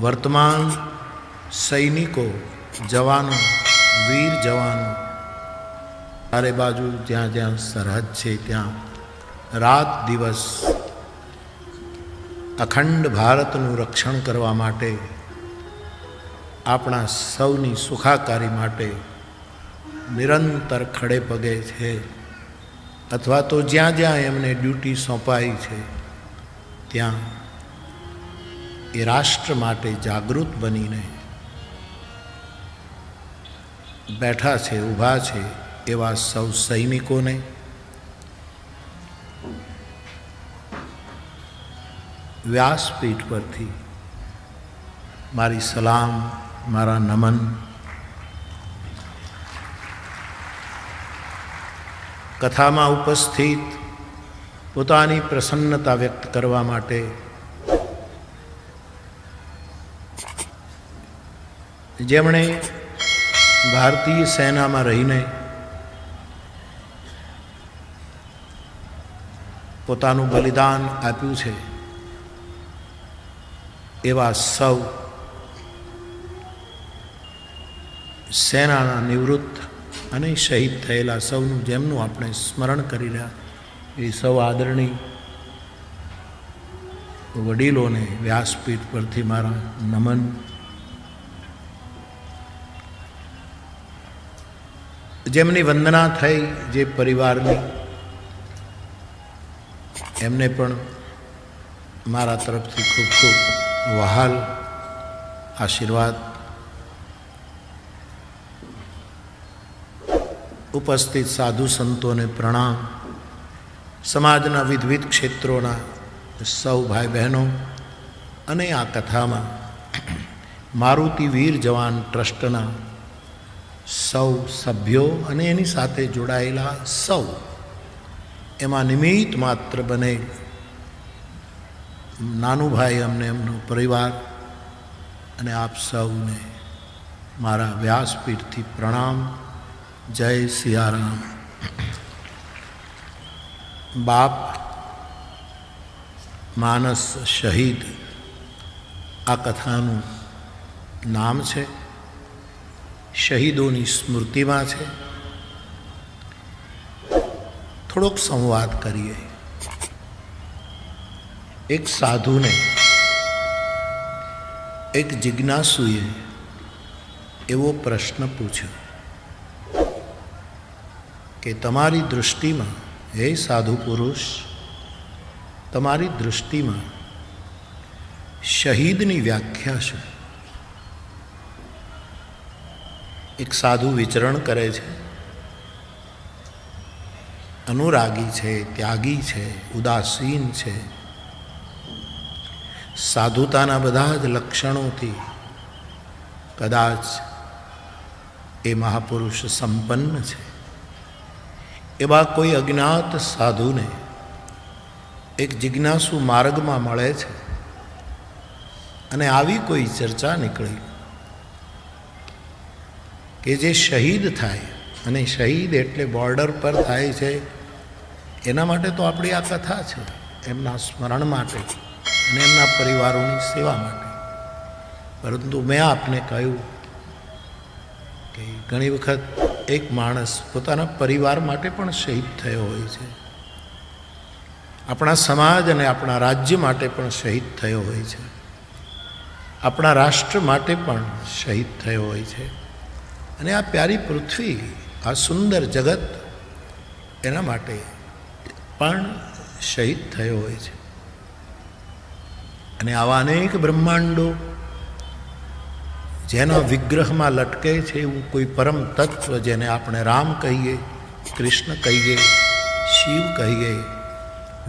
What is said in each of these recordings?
વર્તમાન સૈનિકો, જવાનો, વીર જવાનો, ચારે બાજુ જ્યાં જ્યાં સરહદ છે ત્યાં રાત દિવસ અખંડ ભારતનું રક્ષણ કરવા માટે, આપણા સૌની સુખાકારી માટે નિરંતર ખડે પગે છે. અથવા તો જ્યાં જ્યાં એમને ડ્યુટી સોંપાઈ છે, ત્યાં એ રાષ્ટ્ર માટે જાગૃત બનીને બેઠા છે, ઊભા છે એવા સૌ સૈનિકોને વ્યાસપીઠ પરથી મારી સલામ, મારા નમન. કથામાં ઉપસ્થિત પોતાની પ્રસન્નતા વ્યક્ત કરવા માટે જેમણે ભારતીય સેનામાં રહીને પોતાનું બલિદાન આપ્યું છે, એવા સૌ સેનાના નિવૃત્ત અને શહીદ થયેલા સૌનું જેમનું આપણે સ્મરણ કરી રહ્યા, એ સૌ આદરણીય વડીલોને વ્યાસપીઠ પરથી મારા નમન જેમની વંદના થઈ જે પરિવારની, એમને પણ મારા તરફથી ખૂબ ખૂબ વહાલ, આશીર્વાદ. ઉપસ્થિત સાધુ સંતોને પ્રણામ. સમાજના વિવિધ ક્ષેત્રોના સૌ ભાઈ બહેનો અને આ કથામાં મારુતિ વીર જવાન ટ્રસ્ટના સૌ સભ્યો અને એની સાથે જોડાયેલા સૌ એમાં નિમિત્ત માત્ર બને નાનું ભાઈ અમને એમનો પરિવાર અને આપ સૌને મારા વ્યાસપીઠથી પ્રણામ. જય સિયારામ. બાપ માનસ શહીદ આ કથાનું નામ છે. શહીદોની સ્મૃતિમાં છે. થોડોક સંવાદ કરીએ. એક સાધુને, એક જિજ્ઞાસુએ એવો પ્રશ્ન પૂછ્યો કે તમારી દૃષ્ટિમાં, હે સાધુ પુરુષ, તમારી દૃષ્ટિમાં શહીદની વ્યાખ્યા શું? એક સાધુ વિચરણ કરે છે. અનુરાગી છે, ત્યાગી છે, ઉદાસીન છે. સાધુતાના બધા જ લક્ષણોથી કદાચ એ મહાપુરુષ સંપન્ન છે. એવા કોઈ અજ્ઞાત સાધુને એક જિજ્ઞાસુ માર્ગમાં મળે છે. અને આવી કોઈ ચર્ચા નીકળી. કે જે શહીદ થાય, અને શહીદ એટલે બોર્ડર પર થાય છે, એના માટે તો આપણી આ કથા છે, એમના સ્મરણ માટે અને એમના પરિવારોની સેવા માટે. પરંતુ મેં આપને કહ્યું કે ઘણી વખત એક માણસ પોતાના પરિવાર માટે પણ શહીદ થયો હોય છે. આપણા સમાજ અને આપણા રાજ્ય માટે પણ શહીદ થયો હોય છે. આપણા રાષ્ટ્ર માટે પણ શહીદ થયો હોય છે. અને આ પ્યારી પૃથ્વી, આ સુંદર જગત એના માટે પણ શહીદ થયો હોય છે. અને આવા અનેક બ્રહ્માંડો જેના વિગ્રહમાં લટકે છે એવું કોઈ પરમ તત્વ જેને આપણે રામ કહીએ, કૃષ્ણ કહીએ, શિવ કહીએ,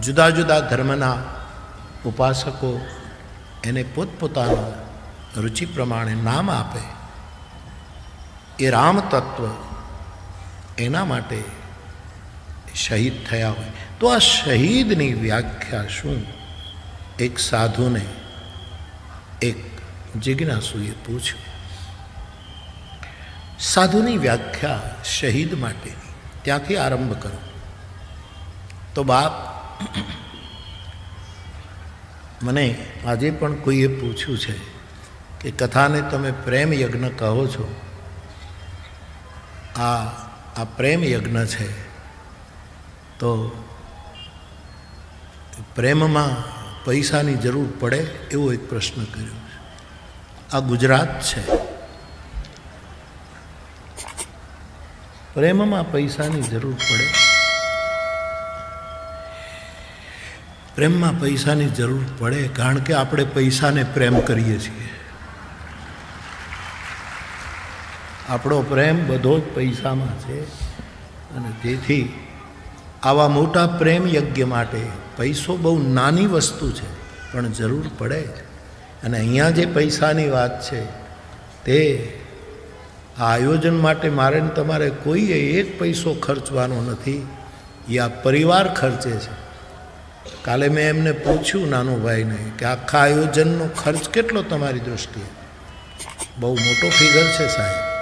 જુદા જુદા ધર્મના ઉપાસકો એને પોતપોતાના રુચિ પ્રમાણે નામ આપે એ રામ તત્વ એના માટે શહીદ થયા હોય. તો આ શહીદની વ્યાખ્યા શું? એક સાધુને એક જિજ્ઞાસુએ પૂછ્યું. સાધુની વ્યાખ્યા શહીદ માટેની ત્યાંથી આરંભ કરો. તો બાપ, મને આજે પણ કોઈએ પૂછ્યું છે કે કથાને તમે પ્રેમ યજ્ઞ કહો છો. આ આ પ્રેમ યજ્ઞ છે, તો પ્રેમમાં પૈસાની જરૂર પડે એવો એક પ્રશ્ન કર્યો. આ ગુજરાત છે. પ્રેમમાં પૈસાની જરૂર પડે. પ્રેમમાં પૈસાની જરૂર પડે કારણ કે આપણે પૈસાને પ્રેમ કરીએ છીએ. આપણો પ્રેમ બધો જ પૈસામાં છે. અને તેથી આવા મોટા પ્રેમ યજ્ઞ માટે પૈસો બહુ નાની વસ્તુ છે, પણ જરૂર પડે અને અહીંયા જે પૈસાની વાત છે, તે આ આયોજન માટે મારે ને તમારે કોઈએ એક પૈસો ખર્ચવાનો નથી, એ આ પરિવાર ખર્ચે છે. કાલે મેં એમને પૂછ્યું નાનો ભાઈને કે આખા આયોજનનો ખર્ચ કેટલો તમારી દૃષ્ટિએ બહુ મોટો ફિગર છે સાહેબ.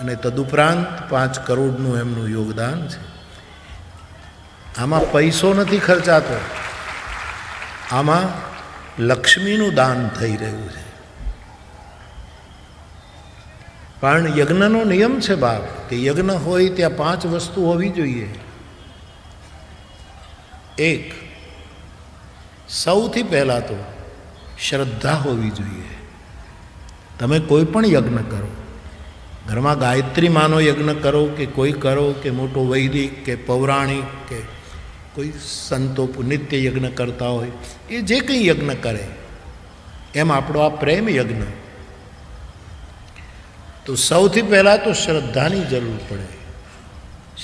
અને તદુપરાંત પાંચ કરોડનું એમનું યોગદાન છે. આમાં પૈસો નથી ખર્ચાતો. આમાં લક્ષ્મીનું દાન થઈ રહ્યું છે. પણ યજ્ઞનો નિયમ છે બાપ, કે યજ્ઞ હોય ત્યાં પાંચ વસ્તુ હોવી જોઈએ. એક, સૌથી પહેલાં તો શ્રદ્ધા હોવી જોઈએ. તમે કોઈ પણ યજ્ઞ કરો. ઘરમાં ગાયત્રી માનો યજ્ઞ કરો કે કોઈ કરો, કે મોટો વૈદિક, કે પૌરાણિક, કે કોઈ સંતો નિત્ય યજ્ઞ કરતા હોય, એ જે કંઈ યજ્ઞ કરે, એમ આપણો આ પ્રેમ યજ્ઞ. તો સૌથી પહેલાં તો શ્રદ્ધાની જરૂર પડે.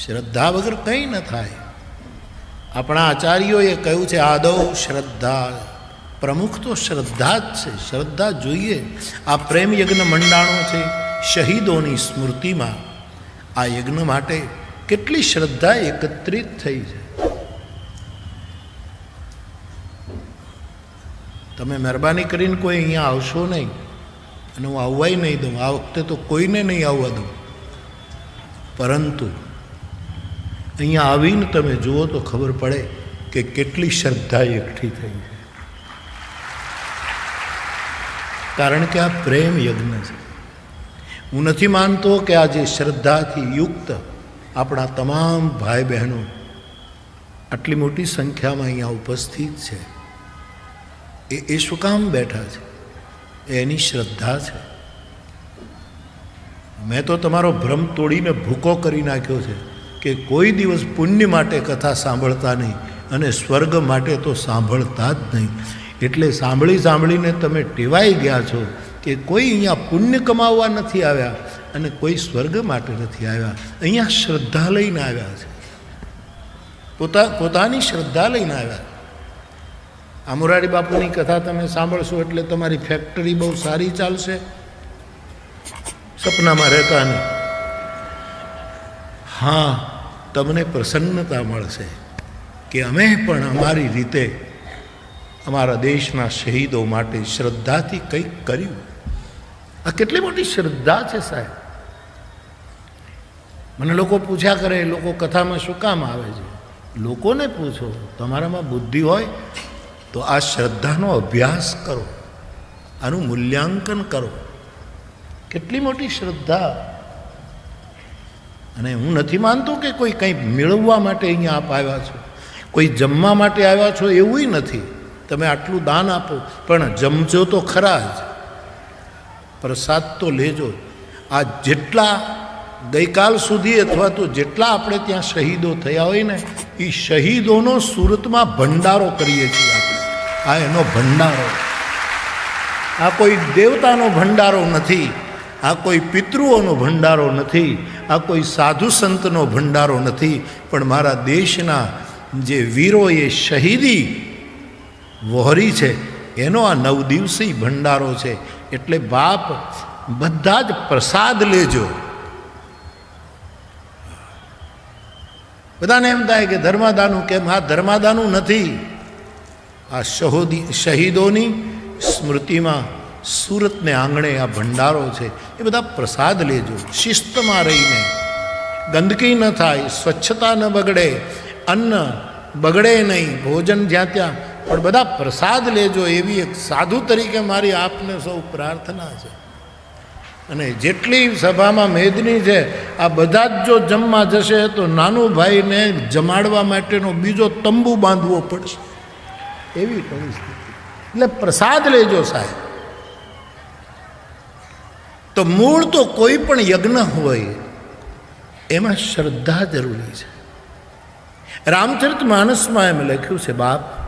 શ્રદ્ધા વગર કંઈ ન થાય. આપણા આચાર્યોએ કહ્યું છે, આદૌ શ્રદ્ધા. પ્રમુખ તો શ્રદ્ધા જ છે, શ્રદ્ધા જોઈએ. આ પ્રેમ યજ્ઞ મંડાણો છે. શહીદોની સ્મૃતિમાં આ યજ્ઞ માટે કેટલી શ્રદ્ધા એકત્રિત થઈ છે. તમે મહેરબાની કરીને કોઈ અહીંયા આવશો નહીં અને હું આવવાય નહીં દઉં. આ વખતે તો કોઈને નહીં આવવા દઉં. પરંતુ અહીંયા આવીને તમે જુઓ તો ખબર પડે કે કેટલી શ્રદ્ધા એકઠી થઈ છે. કારણ કે આ પ્રેમ યજ્ઞ છે. હું નથી માનતો કે આજે શ્રદ્ધાથી યુક્ત આપણા તમામ ભાઈ બહેનો આટલી મોટી સંખ્યામાં અહીંયા ઉપસ્થિત છે, એ એ શું કામ બેઠા છે એની શ્રદ્ધા છે. મેં તો તમારો ભ્રમ તોડીને ભૂકો કરી નાખ્યો છે કે કોઈ દિવસ પુણ્ય માટે કથા સાંભળતા નહીં અને સ્વર્ગ માટે તો સાંભળતા જ નહીં. એટલે સાંભળી સાંભળીને તમે ટેવાઈ ગયા છો કે કોઈ અહીંયા પુણ્ય કમાવવા નથી આવ્યા અને કોઈ સ્વર્ગ માટે નથી આવ્યા. અહીંયા શ્રદ્ધા લઈને આવ્યા છે. પોતા, પોતાની શ્રદ્ધા લઈને આવ્યા. આ મોરારી બાપુની કથા તમે સાંભળશો એટલે તમારી ફેક્ટરી બહુ સારી ચાલશે. સપનામાં રહેતા નહીં. હા, તમને પ્રસન્નતા મળશે કે અમે પણ અમારી રીતે અમારા દેશના શહીદો માટે શ્રદ્ધાથી કંઈક કર્યું. આ કેટલી મોટી શ્રદ્ધા છે સાહેબ? મને લોકો પૂછ્યા કરે, લોકો કથામાં શું કામ આવે છે? લોકોને પૂછો, તમારામાં બુદ્ધિ હોય તો આ શ્રદ્ધાનો અભ્યાસ કરો, આનું મૂલ્યાંકન કરો. કેટલી મોટી શ્રદ્ધા. અને હું નથી માનતો કે કોઈ કંઈ મેળવવા માટે અહીંયા આપ આવ્યા છો, કોઈ જમવા માટે આવ્યા છો, એવું નથી. તમે આટલું દાન આપો, પણ જમજો તો ખરા જ. પ્રસાદ તો લેજો આ જેટલા ગઈકાલ સુધી અથવા તો જેટલા આપણે ત્યાં શહીદો થયા હોય ને એ શહીદોનો સુરતમાં ભંડારો કરીએ છીએ આપણે. આ એનો ભંડારો. આ કોઈ દેવતાનો ભંડારો નથી, આ કોઈ પિતૃઓનો ભંડારો નથી, આ કોઈ સાધુ સંતનો ભંડારો નથી, પણ મારા દેશના જે વીરોએ શહીદી વહોરી છે એનો આ નવ દિવસીય ભંડારો છે. એટલે બાપ બધા જ પ્રસાદ લેજો. બધાને એમ થાય કે ધર્માદાનું કેમ? હા, ધર્માદાનું નથી. આ શહોદી, શહીદોની સ્મૃતિમાં સુરતને આંગણે આ ભંડારો છે. એ બધા પ્રસાદ લેજો. શિસ્તમાં રહીને. ગંદકી ન થાય, સ્વચ્છતા ન બગડે, અન્ન બગડે નહીં. ભોજન જ્યાં ત્યાં પણ બધા પ્રસાદ લેજો એવી એક સાધુ તરીકે મારી આપને સૌ પ્રાર્થના છે. અને જેટલી સભામાં મેદની છે, આ બધા જ જો જમવા જશે તો નાનું ભાઈને જમાડવા માટેનો બીજો તંબુ બાંધવો પડશે. એવી પરિસ્થિતિ. એટલે પ્રસાદ લેજો સાહેબ. તો મૂળ તો કોઈ પણ યજ્ઞ હોય, એમાં શ્રદ્ધા જરૂરી છે. રામચરિત માનસમાં એમ લખ્યું છે, બાપ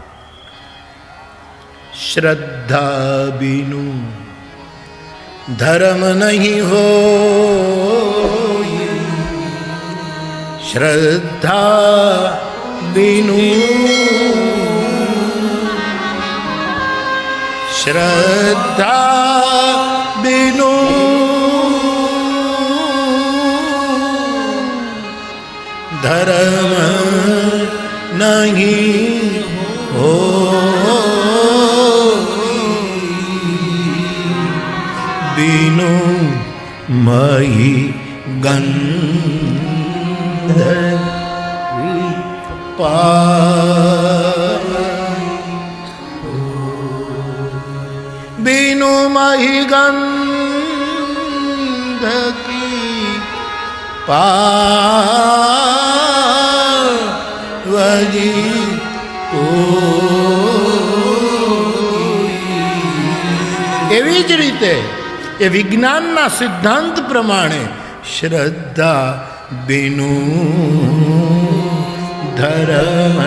શ્રદ્ધા બીનું ધર્મ નહીં હો શ્રદ્ધા બીનું શ્રદ્ધા બીનું ધર્મ નહીં બીનું મહી ગંદ બીનું મહી ગંધ કી પાવજી એવી જ રીતે એ વિજ્ઞાનના સિદ્ધાંત પ્રમાણે શ્રદ્ધા બીનું ધર્મ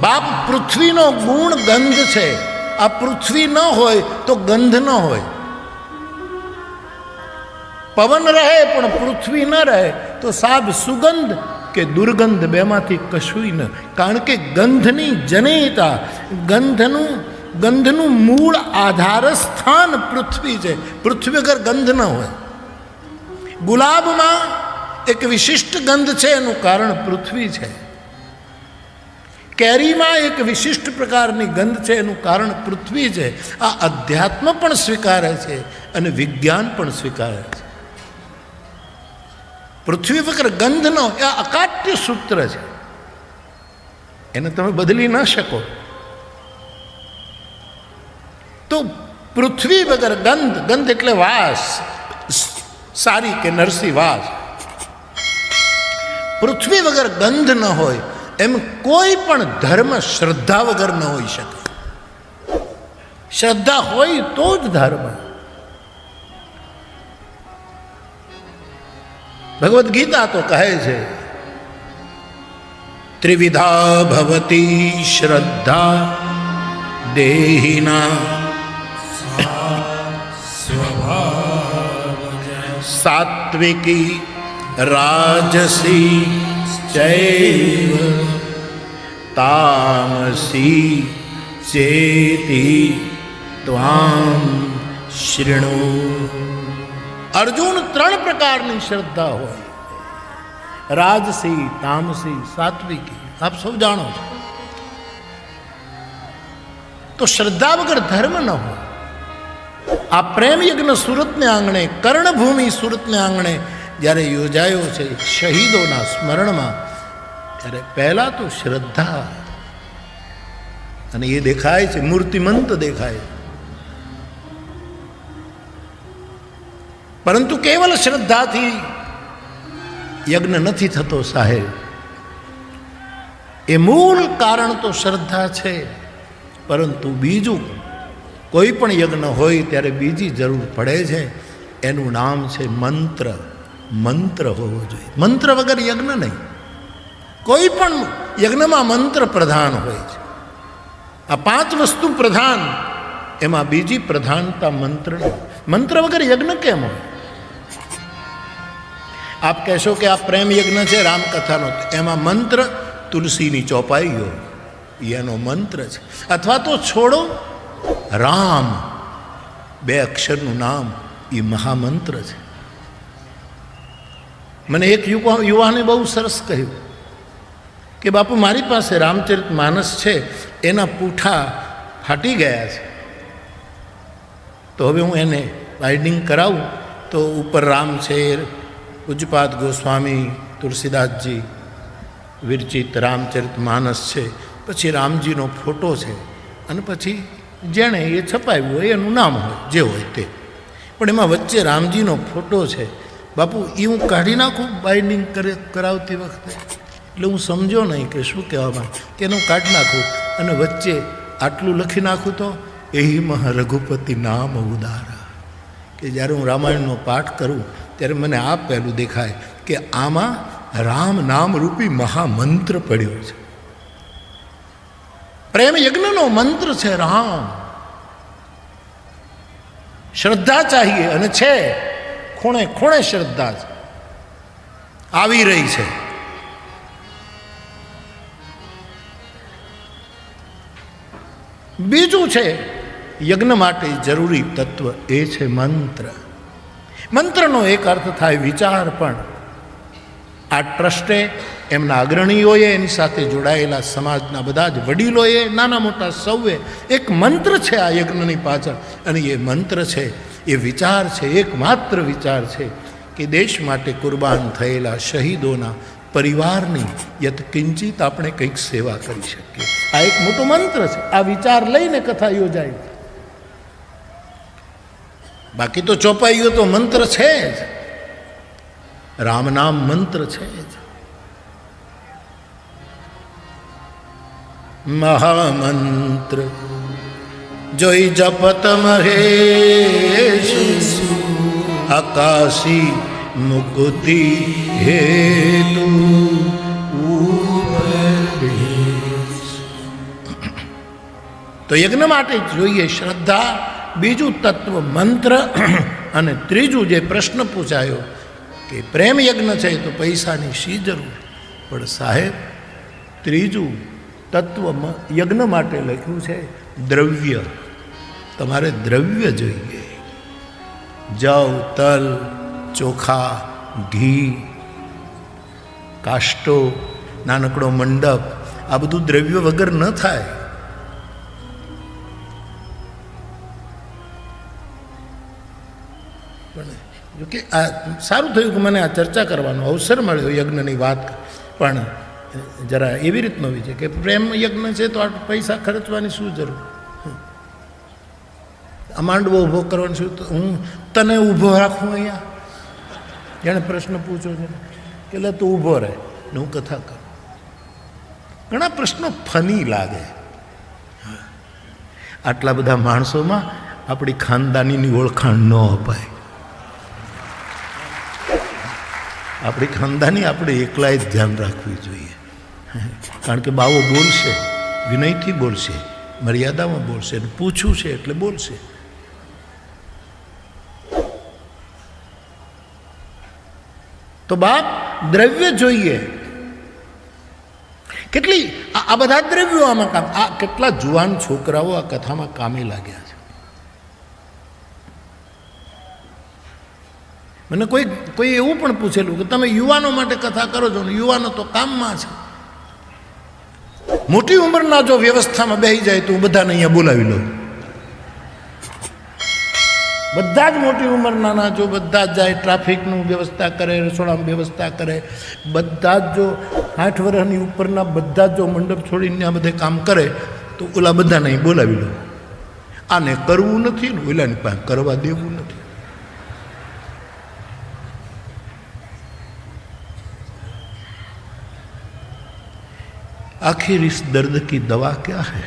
બાપ પૃથ્વીનો ગુણ ગંધ છે. આ પૃથ્વી ન હોય તો ગંધ ન હોય. પવન રહે પણ પૃથ્વી ન રહે તો સાબ સુગંધ કે દુર્ગંધ બેમાંથી કશુંય ન. કારણ કે ગંધની જનિતા ગંધનું ગંધનું મૂળ આધાર સ્થાન પૃથ્વી છે. પૃથ્વી વગર ગંધ ન હોય. ગુલાબમાં એક વિશિષ્ટ ગંધ છે, એનું કારણ પૃથ્વી છે. કેરીમાં એક વિશિષ્ટ પ્રકારની ગંધ છે, એનું કારણ પૃથ્વી છે. આ અધ્યાત્મ પણ સ્વીકારે છે અને વિજ્ઞાન પણ સ્વીકારે છે. પૃથ્વી વગર ગંધનો એ અકાટ્ય સૂત્ર છે. એને તમે બદલી ન શકો. તો પૃથ્વી વગર ગંધ ગંધ એટલે વાસ. સારી કે નરસી વાસ. પૃથ્વી વગર ગંધ ન હોય, એમ કોઈ પણ ધર્મ શ્રદ્ધા વગર ન હોઈ શકે. શ્રદ્ધા હોય તો જ ધર્મ. ભગવદ્ ગીતા તો કહે છે, ત્રિવિધા ભવતી શ્રદ્ધા દેહિના સાત્વિકી રાજસી ચૈવ તામસી ચેતી ત્વામ શૃણુ અર્જુન ત્રણ પ્રકારની શ્રદ્ધા હોય રાજસી તામસી સાત્વિકી આપ સૌ જાણો છો તો શ્રદ્ધા વગર ધર્મ ન હોય આ પ્રેમ યજ્ઞ સુરતને આંગણે, કર્ણભૂમિ સુરતને આંગણે જ્યારે યોજાયો છે શહીદોના સ્મરણમાં, ત્યારે પહેલાં તો શ્રદ્ધા અને એ દેખાય છે, મૂર્તિમંત દેખાય. પરંતુ કેવલ શ્રદ્ધાથી યજ્ઞ નથી થતો સાહેબ. એ મૂળ કારણ તો શ્રદ્ધા છે, પરંતુ બીજું કોઈ પણ યજ્ઞ હોય ત્યારે બીજી જરૂર પડે છે. એનું નામ છે મંત્ર. મંત્ર હોવો જોઈએ. મંત્ર વગર યજ્ઞ નહીં. કોઈ પણ યજ્ઞમાં મંત્ર પ્રધાન હોય છે. આ પાંચ વસ્તુ પ્રધાન. એમાં બીજી પ્રધાનતા મંત્ર મંત્ર વગર યજ્ઞ કેમ હોય? આપ કહેશો કે આ પ્રેમ યજ્ઞ છે, રામકથાનો. એમાં મંત્ર તુલસીની ચોપાઈઓ. એનો મંત્ર છે. અથવા તો છોડો રામ. બે અક્ષરનું નામ એ મહામંત્ર છે. મને એક યુવા યુવાને બહુ સરસ કહ્યું કે, બાપુ, મારી પાસે રામચરિત માનસ છે, એના પૂઠા ફાટી ગયા છે. તો હવે હું એને બાઇન્ડિંગ કરાવું. તો ઉપર રામ છે, પૂજ્યપાદ ગોસ્વામી, તુલસીદાસજી, વિરચિત રામચરિત માનસ છે, પછી રામજીનો ફોટો છે, અને પછી જેણે એ છપાવ્યું હોય, એનું નામ હોય, જે હોય તે. પણ એમાં વચ્ચે રામજીનો ફોટો છે. બાપુ એ હું કાઢી નાખું બાઇન્ડિંગ કરે, કરાવતી વખતે? એટલે હું સમજો નહીં કે શું કહેવામાં કે એનું કાઢી નાખું અને વચ્ચે આટલું લખી નાખું તો એહીમાં રઘુપતિ નામ ઉદારા. કે જ્યારે હું રામાયણનો પાઠ કરું, ત્યારે મને આ પહેલું દેખાય કે આમાં રામ નામ રૂપી મહામંત્ર પડ્યો છે. પ્રેમ યજ્ઞનો મંત્ર છે રામ. શ્રદ્ધા ચાહીએ અને છે, ખૂણે ખૂણે શ્રદ્ધા આવી રહી છે. બીજું છે, યજ્ઞ માટે જરૂરી તત્વ એ છે મંત્ર. મંત્રનો એક અર્થ થાય વિચાર પણ. આ ટ્રસ્ટે એમના અગ્રણીઓએ એની સાથે જોડાયેલા સમાજના બધા જ વડીલોએ, નાના મોટા સૌએ એક મંત્ર છે આ યજ્ઞની પાછળ. અને એ મંત્ર છે, એ વિચાર છે, એકમાત્ર વિચાર છે કે દેશ માટે કુરબાન થયેલા શહીદોના પરિવારની યત કિંચિત આપણે કંઈક સેવા કરી શકીએ. આ એક મોટો મંત્ર છે. આ વિચાર લઈને કથા યોજાય. બાકી તો ચોપાઈઓ તો મંત્ર છે જ. રામ નામ મંત્ર છે જ. મહામંત્ર. જોઈ જપત મહેશ. આકાશી મુકુતિ હેતુ. તો યજ્ઞ માટે જોઈએ શ્રદ્ધા, બીજું તત્વ મંત્ર. અને ત્રીજું જે પ્રશ્ન પૂછાયો કે પ્રેમ યજ્ઞ છે તો પૈસાની શી જરૂર? પણ સાહેબ, ત્રીજું તત્વ યજ્ઞ માટે લખ્યું છે દ્રવ્ય. તમારે દ્રવ્ય જોઈએ. જવ, તલ, ચોખા, ઘી, કાષ્ટો, નાનકડો મંડપ, આ બધું દ્રવ્ય વગર ન થાય. જોકે આ સારું થયું કે મને આ ચર્ચા કરવાનો અવસર મળ્યો યજ્ઞની વાત પણ જરા એવી રીતનો વિજય કે પ્રેમ યજ્ઞ છે તો આ પૈસા ખર્ચવાની શું જરૂર? માંડવો ઊભો કરવાનો શું? તો હું તને ઊભો રાખું અહીંયા? જેણે પ્રશ્ન પૂછ્યો છે. કે લે તું ઊભો રહે ને હું કથા કરું. ઘણા પ્રશ્નો ફની લાગે. આટલા બધા માણસોમાં આપણી ખાનદાનીની ઓળખાણ ન અપાય. આપણી ખાનદાની આપણે એકલાએ જ ધ્યાન રાખવી જોઈએ. કારણ કે બાવો બોલશે, વિનયથી બોલશે, મર્યાદામાં બોલશે પૂછ્યું છે એટલે બોલશે. તો બાપ, દ્રવ્ય જોઈએ. કેટલી, આ બધા દ્રવ્યો આમાં કામ આ કેટલા જુવાન છોકરાઓ આ કથામાં કામે લાગ્યા છે મને કોઈ કોઈ એવું પણ પૂછેલું કે તમે યુવાનો માટે કથા કરો છો ને યુવાનો તો કામમાં છે. મોટી ઉંમરના જો વ્યવસ્થામાં બેસી જાય તો હું બધાને અહીંયા બોલાવી લઉં. બધા જ મોટી ઉંમરના જો બધા જ જાય, ટ્રાફિકનું વ્યવસ્થા કરે રસોડામાં વ્યવસ્થા કરે, બધા જ જો આઠ વર્ષની ઉપરના બધા જ જો મંડપ છોડીને આ બધે કામ કરે, તો ઓલા બધાને અહીં બોલાવી લો આને કરવું નથી ને ઓલાની પાસે કરવા દેવું નથી. आखिर इस दर्द की दवा क्या है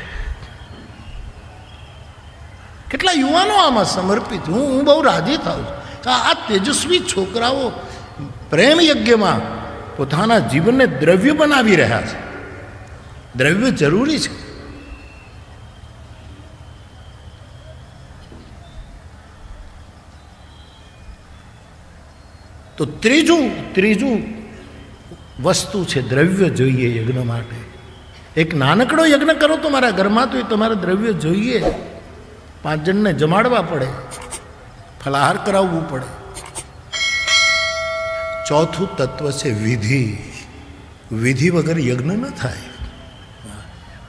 કેટલા યુવાનો આમાં સમર્પિત હું હું બહુ રાજી થાઉં છું કે આ તેજસ્વી છોકરાઓ પ્રેમ યજ્ઞમાં પોતાના જીવનને દ્રવ્ય બનાવી રહ્યા છે દ્રવ્ય જરૂરી છે તો ત્રીજું ત્રીજું વસ્તુ છે દ્રવ્ય જોઈએ યજ્ઞ માટે એક નાનકડો યજ્ઞ કરો તો મારા ઘરમાં તો એ તમારે દ્રવ્ય જોઈએ. પાંચ જણને જમાડવા પડે. ફલાહાર કરાવવું પડે. ચોથું તત્વ છે વિધિ. વિધિ વગર યજ્ઞ ન થાય.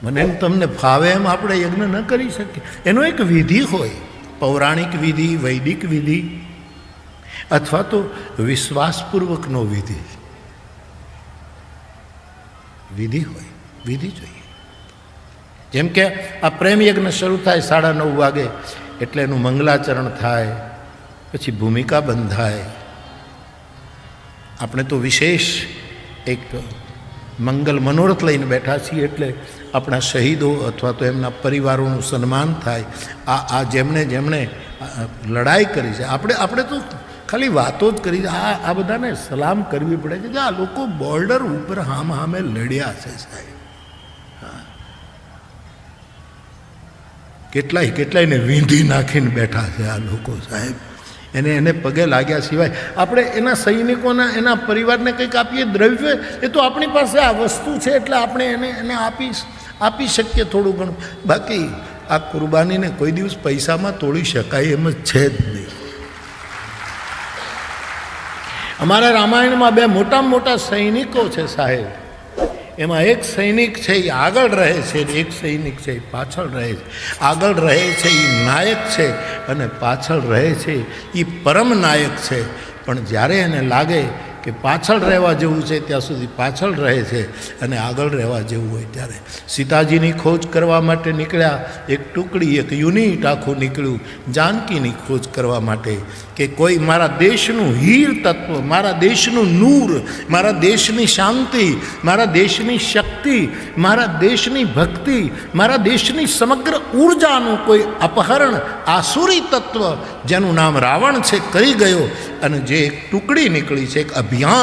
મને એમ તમને ફાવે એમ આપણે યજ્ઞ ન કરી શકીએ. એનો એક વિધિ હોય, પૌરાણિક વિધિ, વૈદિક વિધિ, અથવા તો વિશ્વાસપૂર્વકનો વિધિ. વિધિ હોય. વિધિ જોઈએ. જેમ કે આ પ્રેમ યજ્ઞ શરૂ થાય સાડા નવ વાગે, એટલે એનું મંગલાચરણ થાય, પછી ભૂમિકા બંધાય. આપણે તો વિશેષ એક મંગલ મનોરથ લઈને બેઠા છીએ એટલે આપણા શહીદો અથવા તો એમના પરિવારોનું સન્માન થાય. આ આ જેમણે જેમણે લડાઈ કરી છે, આપણે આપણે તો ખાલી વાતો જ કરી આ આ બધાને સલામ કરવી પડે છે. કે આ લોકો બોર્ડર ઉપર હામ હામે લડ્યા છે સાહેબ. કેટલાય કેટલાયને વીંધી નાખીને બેઠા છે આ લોકો, સાહેબ. એને એને પગે લાગ્યા સિવાય આપણે એના સૈનિકોના, એના પરિવારને કંઈક આપીએ દ્રવ્ય, એ તો આપણી પાસે આ વસ્તુ છે એટલે આપણે એને એને આપી આપી શકીએ થોડું ઘણું. બાકી આ કુરબાનીને કોઈ દિવસ પૈસામાં તોડી શકાય એમ જ છે જ નહીં. અમારા રામાયણમાં બે મોટામાં મોટા સૈનિકો છે સાહેબ. એમાં એક સૈનિક છે એ આગળ રહે છે, એક સૈનિક છે એ પાછળ રહે છે. આગળ રહે છે એ નાયક છે અને પાછળ રહે છે એ પરમ નાયક છે. પણ જ્યારે એને લાગે કે પાછળ રહેવા જેવું છે, ત્યાં સુધી પાછળ રહે છે અને આગળ રહેવા જેવું હોય ત્યારે. સીતાજીની ખોજ કરવા માટે નીકળ્યા, એક ટુકડી, એક યુનિટ આખું નીકળ્યું, જાનકીની ખોજ કરવા માટે કે કોઈ મારા દેશનું હીર તત્વ, મારા દેશનું નૂર, મારા દેશની શાંતિ, મારા દેશની શક્તિ, મારા દેશની ભક્તિ, મારા દેશની સમગ્ર ઉર્જાનું કોઈ અપહરણ, આસુરી તત્વ જેનું નામ રાવણ છે કરી ગયો અને જે એક ટુકડી નીકળી છે એક અભિયાન